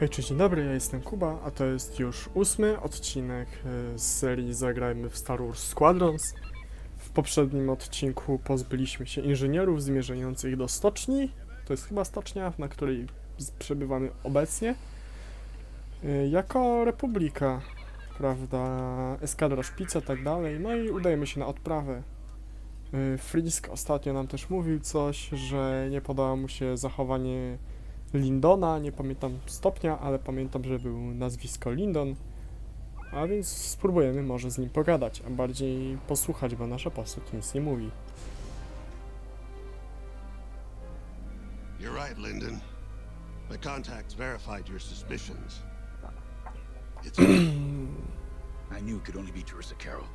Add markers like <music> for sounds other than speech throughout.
Hej, cześć, dzień dobry, ja jestem Kuba, a to jest już ósmy odcinek e, z serii Zagrajmy w Star Wars Squadrons. W poprzednim odcinku pozbyliśmy się inżynierów zmierzających do stoczni. To jest chyba stocznia, na której przebywamy obecnie. E, Jako Republika, prawda, eskadra szpica, tak dalej. No i udajemy się na odprawę. E, Frisk ostatnio nam też mówił coś, że nie podoba mu się zachowanie Lindona, nie pamiętam stopnia, ale pamiętam, że był nazwisko Lindon. A więc spróbujemy może z nim pogadać, a bardziej posłuchać, bo nasza postać nic nie mówi. You're right, Lyndon. My contacts verified your suspicions. It's <clears throat> I knew it could only be Teresa Carroll.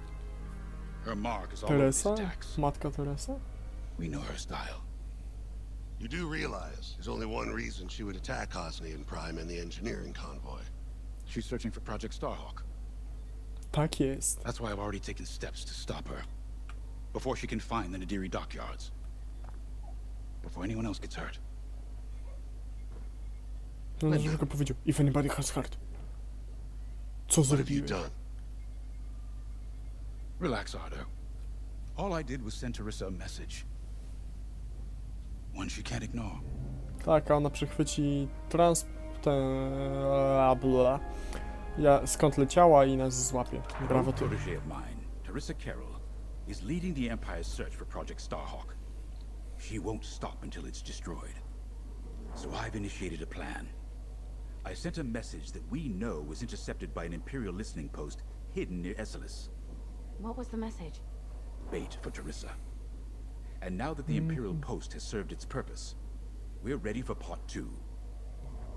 Her mark is all over these Teresa? attacks. Matka Teresa? We know her style. You do realize there's only one reason she would attack Osnian Prime and the engineering convoy. She's searching for Project Starhawk. Tak jest. That's why I've already taken steps to stop her. Before she can find the Nadiri dockyards. Before anyone else gets hurt. No, że tylko powiedział, if anybody has heart. Co What have you zrobiłeś? done? Relax, Ardo. All I did was send Teresa a message. One she can't ignore. Tak, a ona przechwyci trans... Te... Bla. Ja, skąd leciała i nas złapie. Brawo A ty. protege of mine, Teresa Carroll, is leading the Empire's search for Project Starhawk. She won't stop until it's destroyed. So I've initiated a plan. I sent a message that we know was intercepted by an Imperial listening post hidden near Esselis. What was the message? Bait for Teresa. And now that the Imperial mm-hmm. post has served its purpose, we're ready for part two.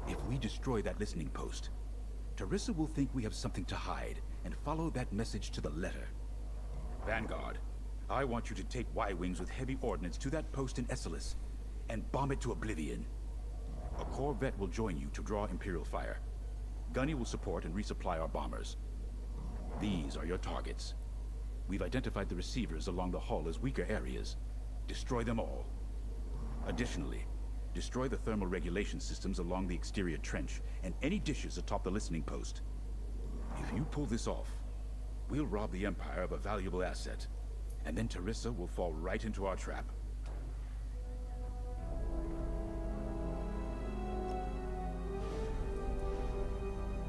If we destroy that listening post, Teresa will think we have something to hide and follow that message to the letter. Vanguard, I want you to take Y-Wings with heavy ordnance to that post in Esselis and bomb it to oblivion. A Corvette will join you to draw Imperial fire. Gunny will support and resupply our bombers. These are your targets. We've identified the receivers along the hull as weaker areas. Destroy them all. Additionally, destroy the thermal regulation systems along the exterior trench and any dishes atop the listening post. If you pull this off, we'll rob the Empire of a valuable asset, and then Teresa will fall right into our trap.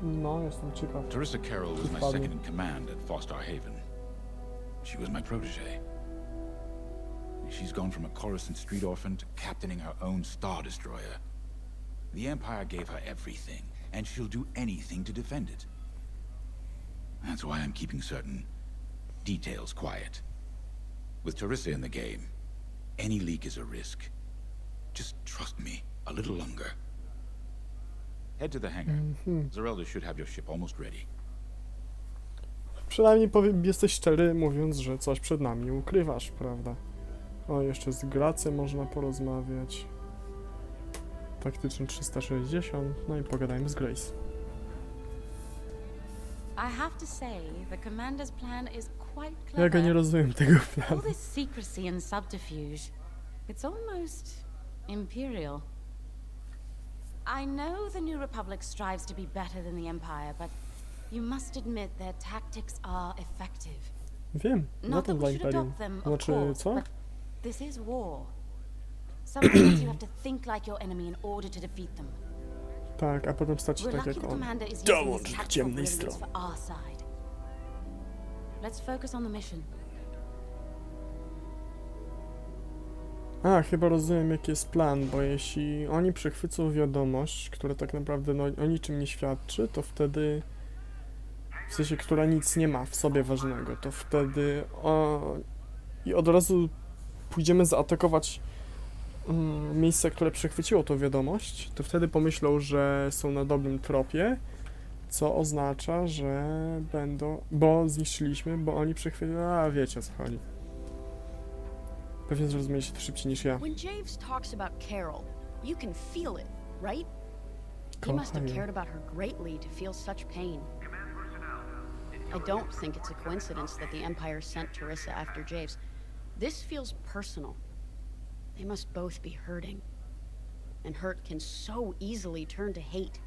No, jestem ciekaw. Teresa Carroll was my second in command at Fostar Haven. She was my protege. She's gone from a Coruscant street orphan to captaining her own Star Destroyer. The Empire gave her everything, and she'll do anything to defend it. That's why I'm keeping certain details quiet. With Teresa in the game, any leak is a risk. Just trust me a little longer. Head to the hangar. Mhm. Zerelda should have your ship almost ready. Przynajmniej powiem, jesteś szczery, mówiąc, że coś przed nami ukrywasz, prawda? O, jeszcze z Gracem można porozmawiać. Taktyczny 360, no i pogadajmy z Grace. I have to say, the commander's plan is quite Ja go nie clever. rozumiem tego All planu. this secrecy and subterfuge. It's almost imperial. I know the New Republic strives to be better than the Empire, but you must admit their tactics are effective. Wiem, that dla Imperium. Znaczy, co? This is war. Sometimes <coughs> you have to think like your enemy in order to defeat them. Tak, a potem stać się We're tak lucky jak the on. commander is using Dołącz his do tactical ciemnej brilliance strony. for our side. Let's focus on the mission. A, chyba rozumiem jaki jest plan, bo jeśli oni przechwycą wiadomość, która tak naprawdę no, o niczym nie świadczy, to wtedy, w sensie, która nic nie ma w sobie ważnego, to wtedy o, i od razu pójdziemy zaatakować mm, miejsce, które przechwyciło tą wiadomość, to wtedy pomyślą, że są na dobrym tropie, co oznacza, że będą, bo zniszczyliśmy, bo oni przechwycili, a wiecie o co chodzi. Pewnie zrozumieliście to szybciej niż ja. When Javes talks about Carol, you can feel it, right? He must have cared about her greatly to feel such pain. I don't think it's a coincidence that the Empire sent Teresa after Javes. This feels personal. They must both be hurting. And hurt can so easily turn to hate.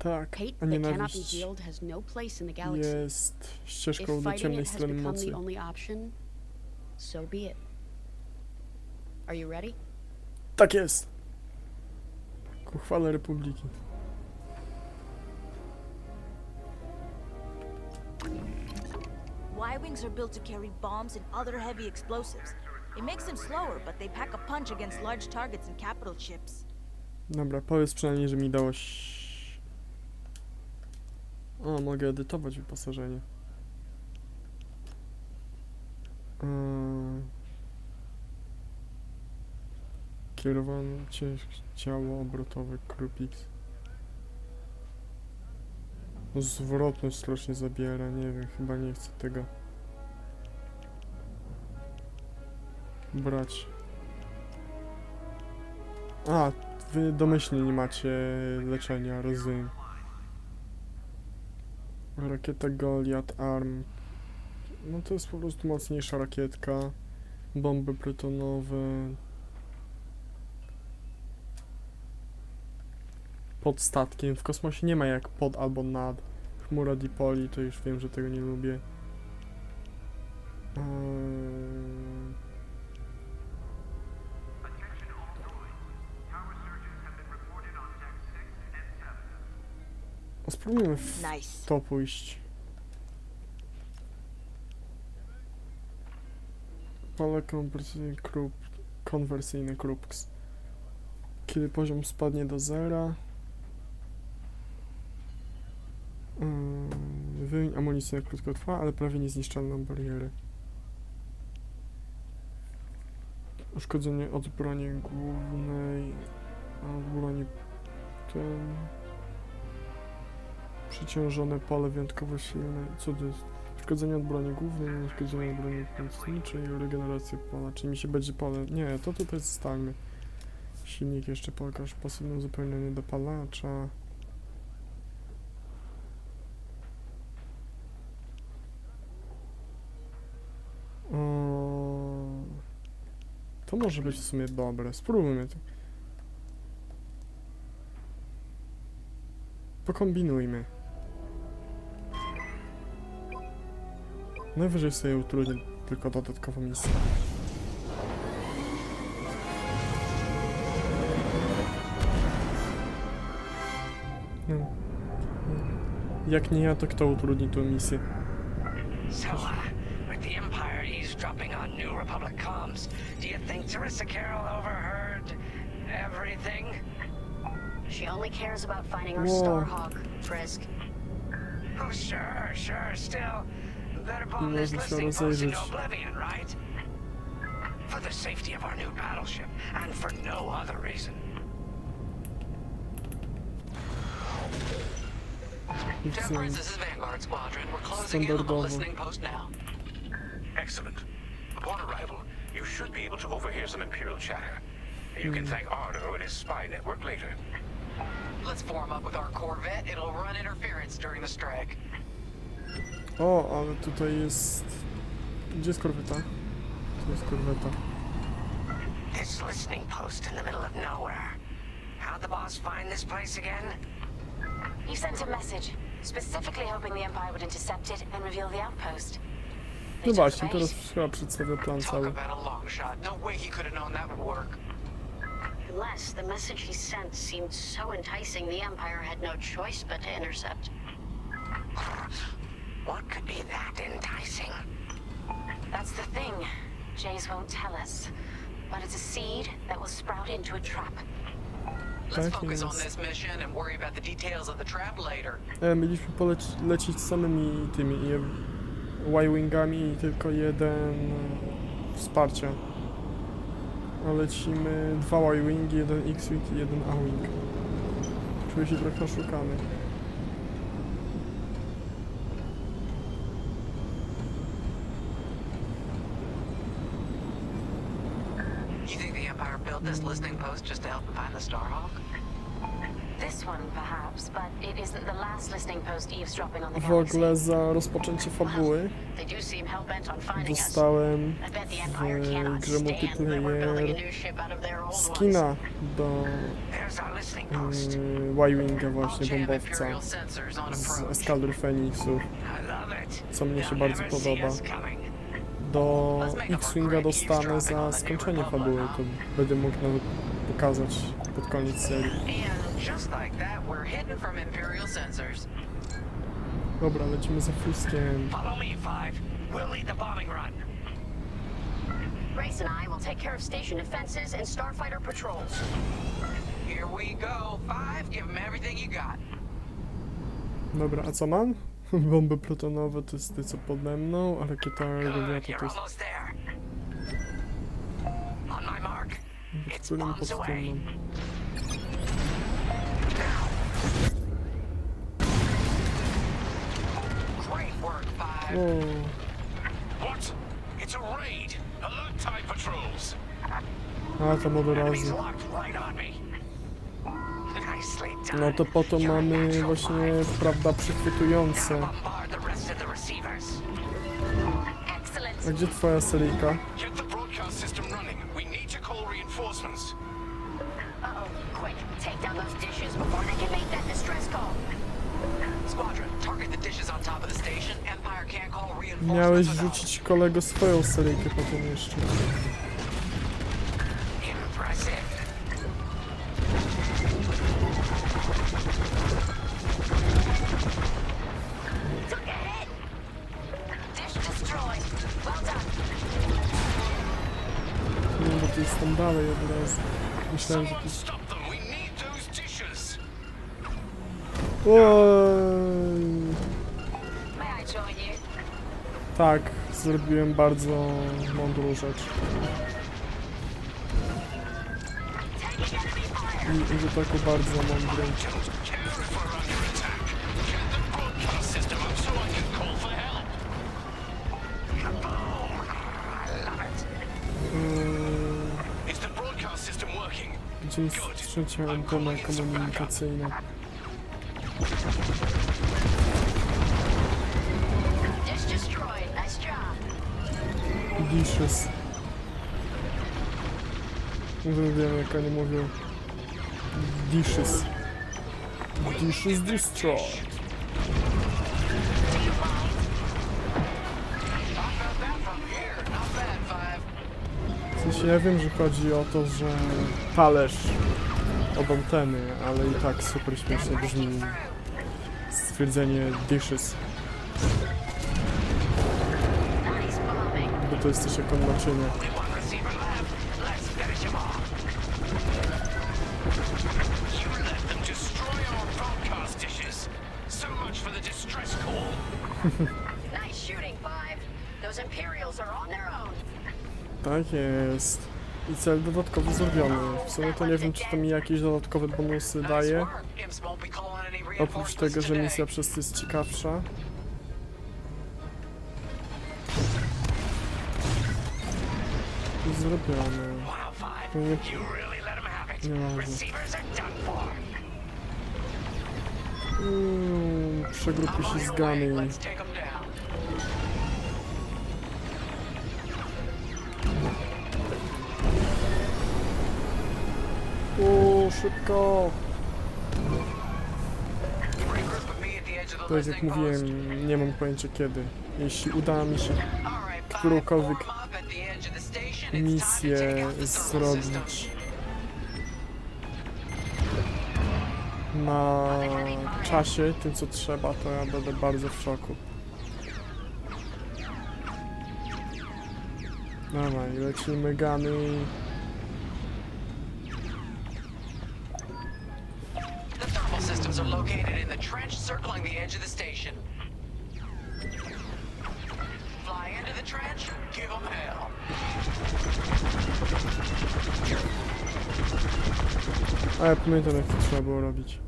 Tak, Hate a that cannot be healed has no place in the galaxy. jest If ścieżką do fighting ciemnej it has strony become mocy. the only option, so be it. Are you ready? Tak jest! Ku chwale Republiki. Y-Wings are built to carry bombs and other heavy explosives. It makes them slower, but they pack a punch against large targets and capital ships. Dobra, powiedz przynajmniej, że mi dałaś... O, mogę edytować wyposażenie. Eee... Kierowane cie- ciało obrotowe Krupix. No, Zwrotność strasznie zabiera, nie wiem, chyba nie chcę tego brać. A, wy domyślnie nie macie leczenia, rozumiem. Rakieta Goliath Arm. No to jest po prostu mocniejsza rakietka. Bomby plutonowe. Pod statkiem. W kosmosie nie ma jak pod albo nad. Chmura dipoli, to już wiem, że tego nie lubię. Eee... O, Spróbujmy w Nice. to pójść. Pole konwersyjne krup, konwersyjne Krupks. Kiedy poziom spadnie do zera. Yy, Wymień amunicję na krótko trwa, ale prawie niezniszczalną barierę. Uszkodzenie od broni głównej, a od broni ten... Przeciążone pole wyjątkowo silne. Co to jest? Uszkodzenie od broni głównej, uszkodzenie od broni pomocniczej, regeneracja pola. Czyli mi się będzie pole... Nie, to tutaj zostańmy. Silnik jeszcze pokaż. Pasywne uzupełnienie dopalacza. To może być w sumie dobre. Spróbujmy to. Pokombinujmy. Najwyżej sobie utrudnię tylko dodatkową misję. No. Jak nie ja, to kto utrudni tą misję? So, uh, with the Empire eavesdropping on New Republic comms, do you think Teresa Carroll overheard everything? She only cares about finding our Whoa. Starhawk, Frisk. Oh, sure, sure, still. Better bomb Nie this można się listening post into rozejrzeć. oblivion, right? For the safety of our new battleship, and for no other reason. Chcę- this is Vanguard Squadron. We're closing in on the Standardowo. listening post now. Excellent. Upon arrival, you should be able to overhear some Imperial chatter. You can thank Ardo and his spy network later. Let's form up with our Corvette. It'll run interference during the strike. O, ale tutaj jest... Gdzie jest korweta? Tu jest korweta. This listening post in the middle of nowhere. How'd the boss find this place again? He sent a message, specifically hoping the Empire would intercept it and reveal the outpost. No took właśnie, bait. teraz chyba przedstawia plan cały. about a long shot. No way he could have known that would work. Unless the message he sent seemed so enticing, the Empire had no choice but to intercept. Thing. Jays won't tell us. But it's a seed that will sprout into a trap. Let's Tak focus on jest. this mission and worry about the details of the trap later. E, mieliśmy polecić lecieć samymi tymi Y-Wingami i tylko jeden e, wsparcia. A lecimy dwa Y-Wingi, jeden X-Wing i jeden A-Wing. Czuję się trochę oszukany. You think the Empire built this listening post just to help them find the Starhawk? This one, perhaps, but it isn't the last listening post eavesdropping on the W galaxy. ogóle za rozpoczęcie fabuły They do seem hell-bent on finding us. dostałem I bet the w cannot grze stand that we're building a multiplayer new ship out of their old ones. skina do There's our listening post. yy, Y-Winga właśnie, jam bombowca Imperial sensors on z approach. I love it. co mnie się They'll bardzo never see podoba. us coming. Do X-Winga dostanę za skończenie fabuły, to będę mógł nawet pokazać pod koniec serii. Dobra, lecimy za Fuskiem. Grace and I will take care of station defenses and starfighter patrols. Here we go. Five, give them everything you got. Dobra, a co mam? <laughs> Bomby protonowe to jest te co pode mną, a rakieta gwiazda to jest w którym bombs pod away. tym mam. Great work, Five. O, What? It's a raid! Alert TIE patrols! a tam od razu. No to po to a mamy właśnie, prawda, Now przychwytujące. bombard the rest of the receivers. Excellent. A gdzie twoja Myślałem, że to! Oj. Tak, zrobiłem bardzo mądrą rzecz. I, i że taką bardzo mądrą. Gdzie jest trzecia antena komunikacyjna? Dishes. Wiem jak oni mówią. Dishes. Dishes destroyed. Sensie ja wiem, że chodzi o to, że talerz od anteny, ale i tak super śmiesznie brzmi stwierdzenie dishes, bo to jest coś jak on naczynia. <laughs> Only one receiver left. Let's finish him off. You let them destroy our broadcast dishes! So much for the distress call! Nice shooting, Five. Those Imperials are on their own. Tak jest. I cel dodatkowy zrobiony. W sumie to nie wiem, czy to mi jakieś dodatkowe bonusy daje. Oprócz tego, że misja przez to jest ciekawsza. Zrobione. Nie, nie done for. Mm, of the Tak jak mówiłem, nie mam pojęcia kiedy. Jeśli uda mi się którąkolwiek misję zrobić na czasie, tym co trzeba, to ja będę bardzo w szoku. Dawaj, lecimy gany. Circling the edge of the station. Fly into the trench, give them hell. A ja pamiętam jak to trzeba było robić.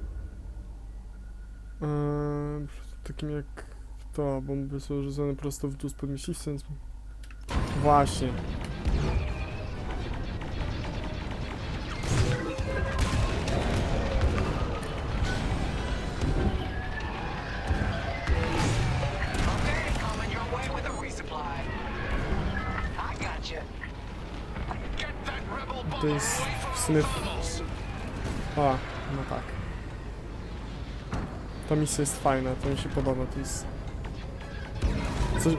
Eee, takim jak to, bomby są rzucone prosto w dół spod myśliwcem. Właśnie. To jest w sumie... No tak. Ta misja jest fajna, to mi się podoba, to jest... Coś,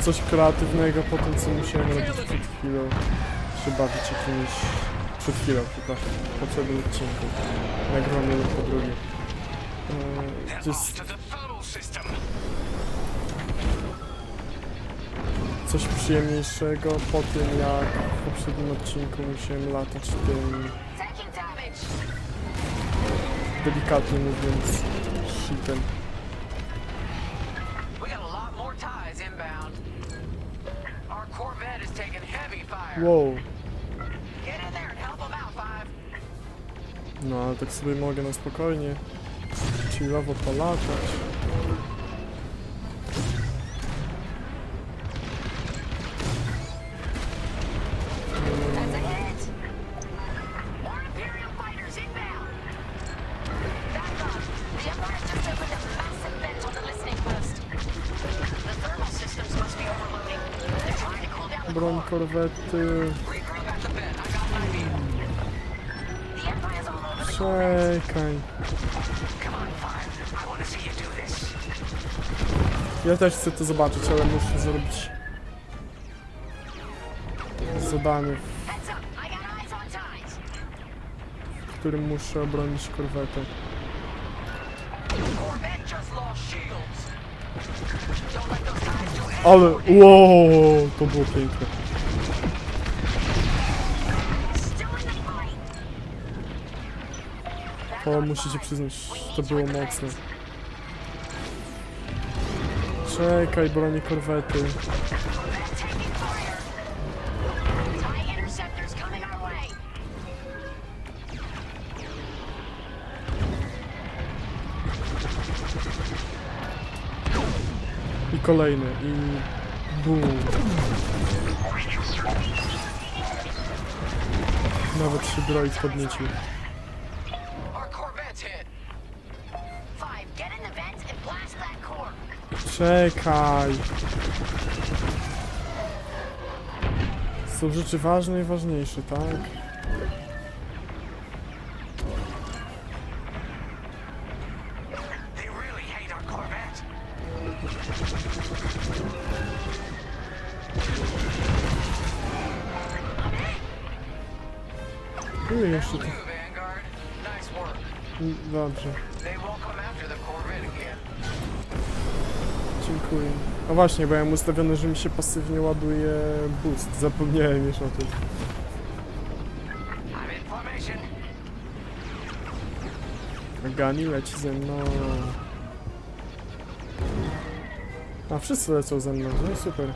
coś kreatywnego po tym, co musiałem robić przed chwilą. Się bawić jakimiś... Przed chwilą, przepraszam. W poprzednim odcinku. Jeden po drugim. Eee, To jest coś przyjemniejszego po tym, jak w poprzednim odcinku musiałem latać tym, delikatnie mówiąc, shitem. Wow. No, ale tak sobie mogę na spokojnie chillowo polatać. You do this. Ja też chcę to zobaczyć, ale muszę zrobić zadanie, w którym muszę obronić korwetę. Ale, wow, to było piękne. To musicie przyznać, to było mocne. Czekaj, broni korwety. Kolejny, i boom. Nawet się droid podniecił. Czekaj. Są rzeczy ważne i ważniejsze, tak? Dobrze, dziękuję. No właśnie, bo ja mam ustawione, że mi się pasywnie ładuje boost. Zapomniałem już o tym. Gani leci ze mną. A wszyscy lecą ze mną, no i super.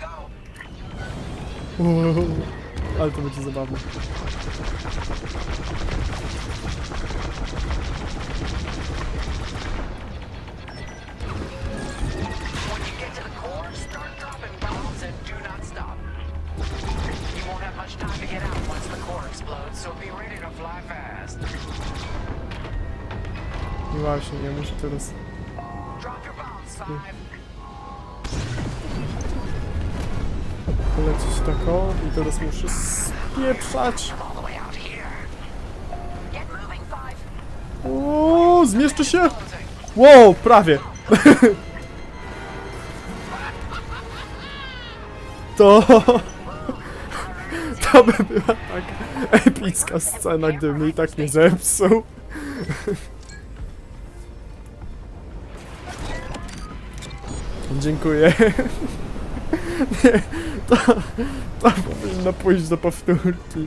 Go. Uuu, ale to będzie zabawne. I właśnie, ja muszę teraz... Drop your bombs, Five. polecieć tak o i teraz muszę spieprzać. All the way out here. Get moving, Five. O, zmieszczę się! Wow, prawie! <laughs> To... <laughs> To by była tak epicka scena, gdyby mnie i tak nie zepsuł. Dziękuję. Nie, <laughs> to, to powinno pójść do powtórki.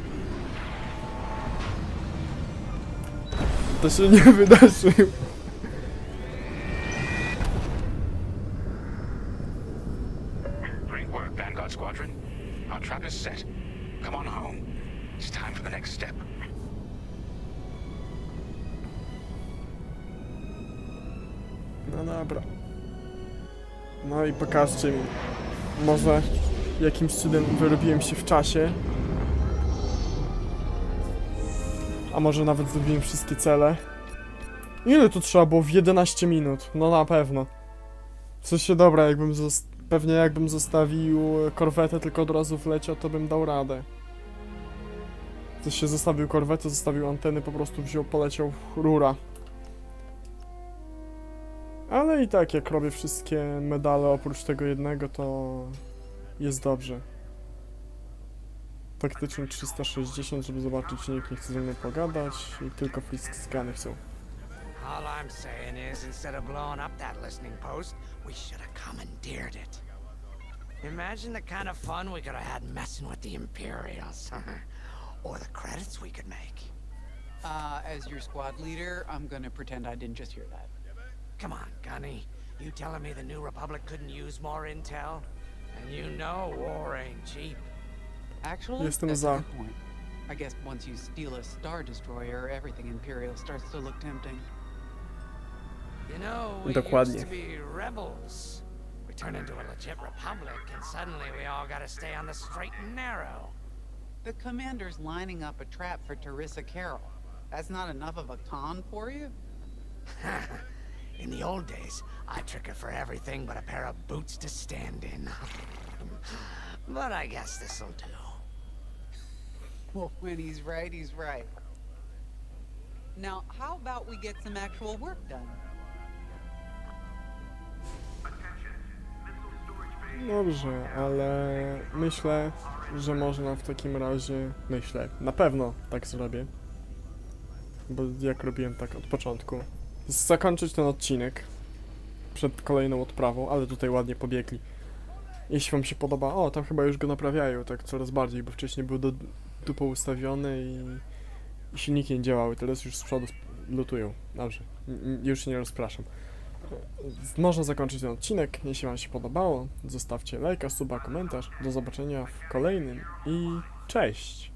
To się nie wydarzyło. Może jakimś cudem wyrobiłem się w czasie. A może nawet zrobiłem wszystkie cele. Ile to trzeba było? W 11 minut. No na pewno. W sensie dobra, jakbym pewnie jakbym zostawił korwetę, tylko od razu wleciał, to bym dał radę. W sensie zostawił korwetę, zostawił anteny, po prostu wziął, poleciał rura. Ale i tak, jak robię wszystkie medale oprócz tego jednego, to jest dobrze. Faktycznie 360, żeby zobaczyć, czy nikt nie chce ze mną pogadać i tylko frisk skany chcą. All I'm saying is, instead of blowing up that listening post, we should have commandeered it. Imagine the kind of fun we could have had messing with the Imperials. <laughs> or the credits we could make. Uh, as your squad leader, I'm gonna pretend I didn't just hear that. Come on, Gunny. You telling me the New Republic couldn't use more intel? And you know war ain't cheap. Actually, Jestem that's za. a good point. I guess once you steal a Star Destroyer, everything Imperial starts to look tempting. You know, we Dokładnie. used to be rebels. We turn into a legit republic, and suddenly we all gotta stay on the straight and narrow. The commander's lining up a trap for Teresa Carroll. That's not enough of a con for you? <laughs> in the old days, I trick her for everything but a pair of boots to stand in. <laughs> but I guess this'll do. <laughs> Well, when he's right, he's right. Now, how about we get some actual work done? Dobrze, ale myślę, że można w takim razie, myślę, na pewno tak zrobię. Bo jak robiłem tak od początku. Zakończyć ten odcinek przed kolejną odprawą, ale tutaj ładnie pobiegli. Jeśli wam się podoba, o, tam chyba już go naprawiają tak coraz bardziej, bo wcześniej był do dupą ustawiony i, i silniki nie działały, teraz już z przodu lutują. Dobrze, już się nie rozpraszam. Można zakończyć ten odcinek. Jeśli Wam się podobało, zostawcie lajka, suba, komentarz. Do zobaczenia w kolejnym i cześć!